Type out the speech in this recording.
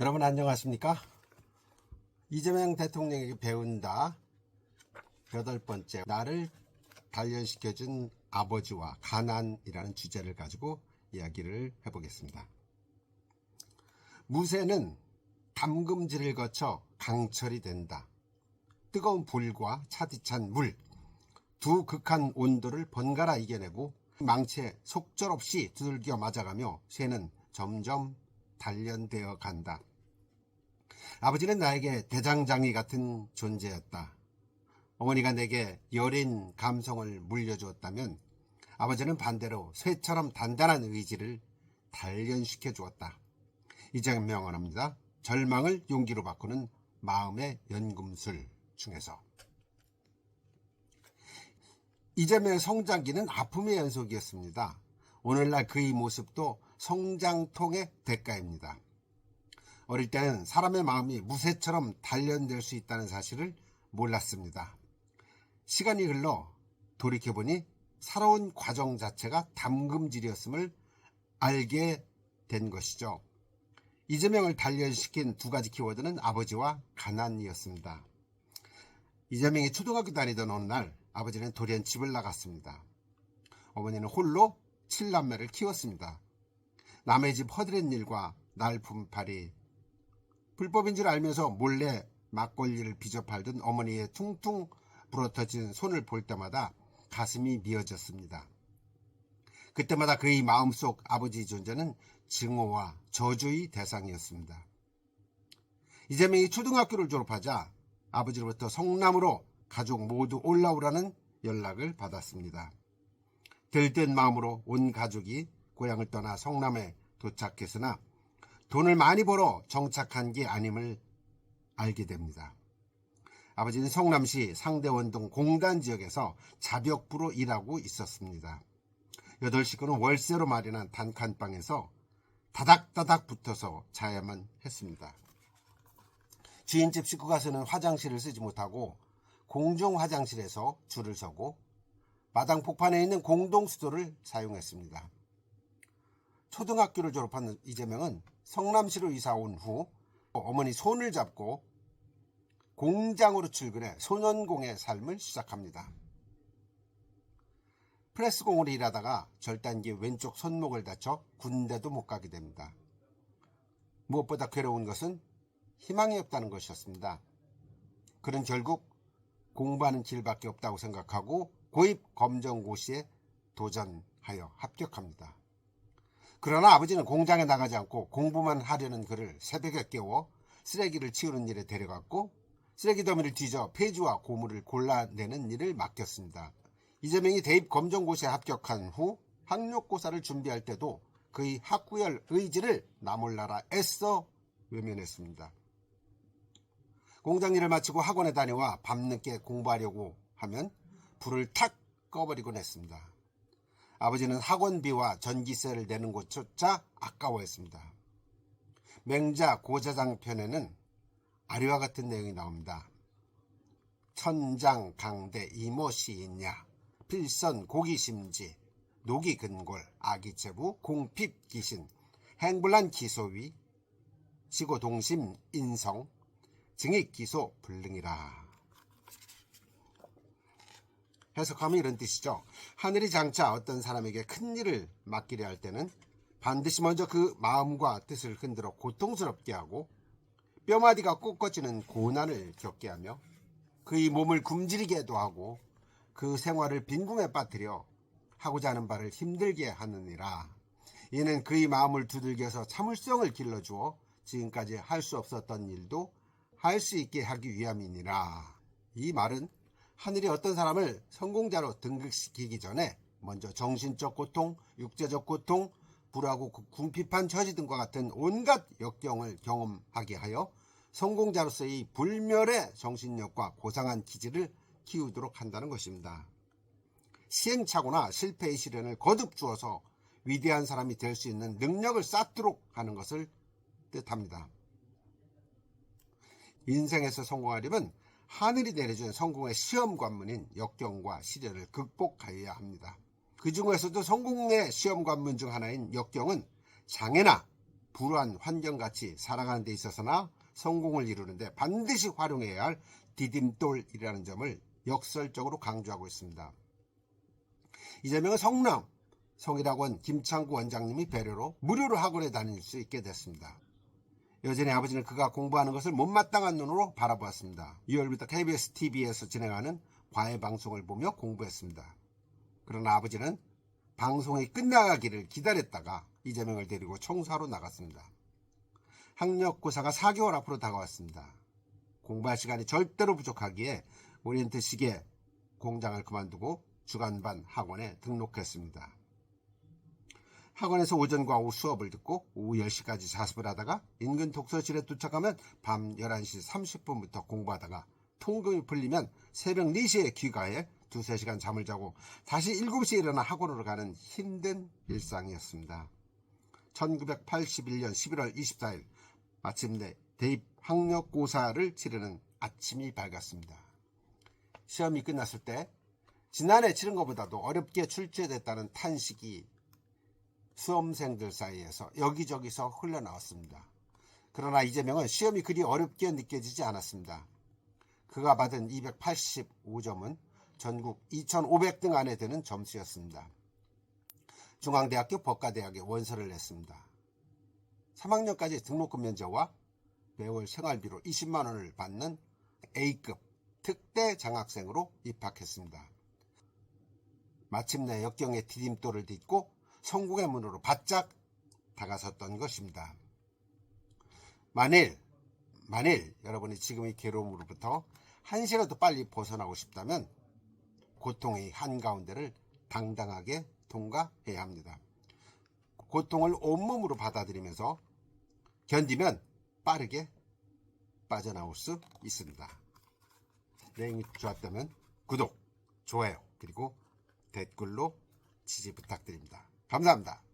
여러분 안녕하십니까? 이재명 대통령에게 배운다. 여덟 번째, 나를 단련시켜준 아버지와 가난이라는 주제를 가지고 이야기를 해보겠습니다. 무쇠는 담금질을 거쳐 강철이 된다. 뜨거운 불과 차디찬 물, 두 극한 온도를 번갈아 이겨내고 망치에 속절없이 두들겨 맞아가며 쇠는 점점 단련되어 간다. 아버지는 나에게 대장장이 같은 존재였다. 어머니가 내게 여린 감성을 물려주었다면 아버지는 반대로 쇠처럼 단단한 의지를 단련시켜 주었다. 이재명은 합니다. 절망을 용기로 바꾸는 마음의 연금술 중에서 이재명의 성장기는 아픔의 연속이었습니다. 오늘날 그의 모습도 성장통의 대가입니다. 어릴 때는 사람의 마음이 무쇠처럼 단련될 수 있다는 사실을 몰랐습니다. 시간이 흘러 돌이켜보니 살아온 과정 자체가 담금질이었음을 알게 된 것이죠. 이재명을 단련시킨 두 가지 키워드는 아버지와 가난이었습니다. 이재명이 초등학교 다니던 어느 날 아버지는 돌연 집을 나갔습니다. 어머니는 홀로 칠남매를 키웠습니다. 남의 집 허드렛 일과 날품팔이 불법인 줄 알면서 몰래 막걸리를 팔던 어머니의 퉁퉁 부러터진 손을 볼 때마다 가슴이 미어졌습니다. 그때마다 그의 마음속 아버지 존재는 증오와 저주의 대상이었습니다. 이재명이 초등학교를 졸업하자 아버지로부터 성남으로 가족 모두 올라오라는 연락을 받았습니다. 들뜬 마음으로 온 가족이 고향을 떠나 성남에 도착했으나 돈을 많이 벌어 정착한 게 아님을 알게 됩니다. 아버지는 성남시 상대원동 공단 지역에서 자벽부로 일하고 있었습니다. 여덟 식구는 월세로 마련한 단칸방에서 다닥다닥 붙어서 자야만 했습니다. 주인집 식구가 쓰는 화장실을 쓰지 못하고 공중 화장실에서 줄을 서고 마당 폭판에 있는 공동 수도를 사용했습니다. 초등학교를 졸업한 이재명은 성남시로 이사 온 후 어머니 손을 잡고 공장으로 출근해 소년공의 삶을 시작합니다. 프레스공으로 일하다가 절단기 왼쪽 손목을 다쳐 군대도 못 가게 됩니다. 무엇보다 괴로운 것은 희망이 없다는 것이었습니다. 그는 결국 공부하는 길밖에 없다고 생각하고 고입 검정고시에 도전하여 합격합니다. 그러나 아버지는 공장에 나가지 않고 공부만 하려는 그를 새벽에 깨워 쓰레기를 치우는 일에 데려갔고 쓰레기 더미를 뒤져 폐지와 고물을 골라내는 일을 맡겼습니다. 이재명이 대입 검정고시에 합격한 후 학력고사를 준비할 때도 그의 학구열 의지를 나몰라라 애써 외면했습니다. 공장 일을 마치고 학원에 다녀와 밤늦게 공부하려고 하면 불을 탁 꺼버리곤 했습니다. 아버지는 학원비와 전기세를 내는 곳조차 아까워했습니다. 맹자 고자장 편에는 아래와 같은 내용이 나옵니다. 천장 강대 이모 시인야 필선 고기심지 노기 근골 아기체부 공핍 기신 행불란 기소위 지고 동심 인성 증익 기소 불능이라 해석하면 이런 뜻이죠. 하늘이 장차 어떤 사람에게 큰 일을 맡기려 할 때는 반드시 먼저 그 마음과 뜻을 흔들어 고통스럽게 하고 뼈마디가 꺾어지는 고난을 겪게 하며 그의 몸을 굶주리게도 하고 그 생활을 빈궁에 빠뜨려 하고자 하는 바를 힘들게 하느니라. 이는 그의 마음을 두들겨서 참을성을 길러주어 지금까지 할 수 없었던 일도 할 수 있게 하기 위함이니라. 이 말은 하늘이 어떤 사람을 성공자로 등극시키기 전에 먼저 정신적 고통, 육체적 고통, 불하고 궁핍한 처지 등과 같은 온갖 역경을 경험하게 하여 성공자로서의 불멸의 정신력과 고상한 기질을 키우도록 한다는 것입니다. 시행착오나 실패의 시련을 거듭 주어서 위대한 사람이 될 수 있는 능력을 쌓도록 하는 것을 뜻합니다. 인생에서 성공하려면 하늘이 내려준 성공의 시험 관문인 역경과 시련을 극복하여야 합니다. 그 중에서도 성공의 시험 관문 중 하나인 역경은 장애나 불우한 환경 같이 살아가는 데 있어서나 성공을 이루는데 반드시 활용해야 할 디딤돌이라는 점을 역설적으로 강조하고 있습니다. 이재명은 성남 성일학원 김창구 원장님이 배려로 무료로 학원에 다닐 수 있게 됐습니다. 여전히 아버지는 그가 공부하는 것을 못마땅한 눈으로 바라보았습니다. 2월부터 KBS TV에서 진행하는 과외 방송을 보며 공부했습니다. 그러나 아버지는 방송이 끝나가기를 기다렸다가 이재명을 데리고 청사로 나갔습니다. 학력고사가 4개월 앞으로 다가왔습니다. 공부할 시간이 절대로 부족하기에 오리엔트 시계 공장을 그만두고 주간반 학원에 등록했습니다. 학원에서 오전과 오후 수업을 듣고 오후 10시까지 자습을 하다가 인근 독서실에 도착하면 밤 11시 30분부터 공부하다가 통금이 풀리면 새벽 4시에 귀가해 두세 시간 잠을 자고 다시 7시에 일어나 학원으로 가는 힘든 일상이었습니다. 1981년 11월 24일 마침내 대입 학력고사를 치르는 아침이 밝았습니다. 시험이 끝났을 때 지난해 치른 것보다도 어렵게 출제됐다는 탄식이 수험생들 사이에서 여기저기서 흘러나왔습니다. 그러나 이재명은 시험이 그리 어렵게 느껴지지 않았습니다. 그가 받은 285점은 전국 2,500등 안에 드는 점수였습니다. 중앙대학교 법과대학에 원서를 냈습니다. 3학년까지 등록금 면제와 매월 생활비로 20만 원을 받는 A급 특대 장학생으로 입학했습니다. 마침내 역경의 디딤돌을 딛고 성공의 문으로 바짝 다가섰던 것입니다. 만일, 만일 여러분이 지금의 괴로움으로부터 한시라도 빨리 벗어나고 싶다면 고통의 한가운데를 당당하게 통과해야 합니다. 고통을 온몸으로 받아들이면서 견디면 빠르게 빠져나올 수 있습니다. 내용이 좋았다면 구독, 좋아요, 그리고 댓글로 지지 부탁드립니다. 감사합니다.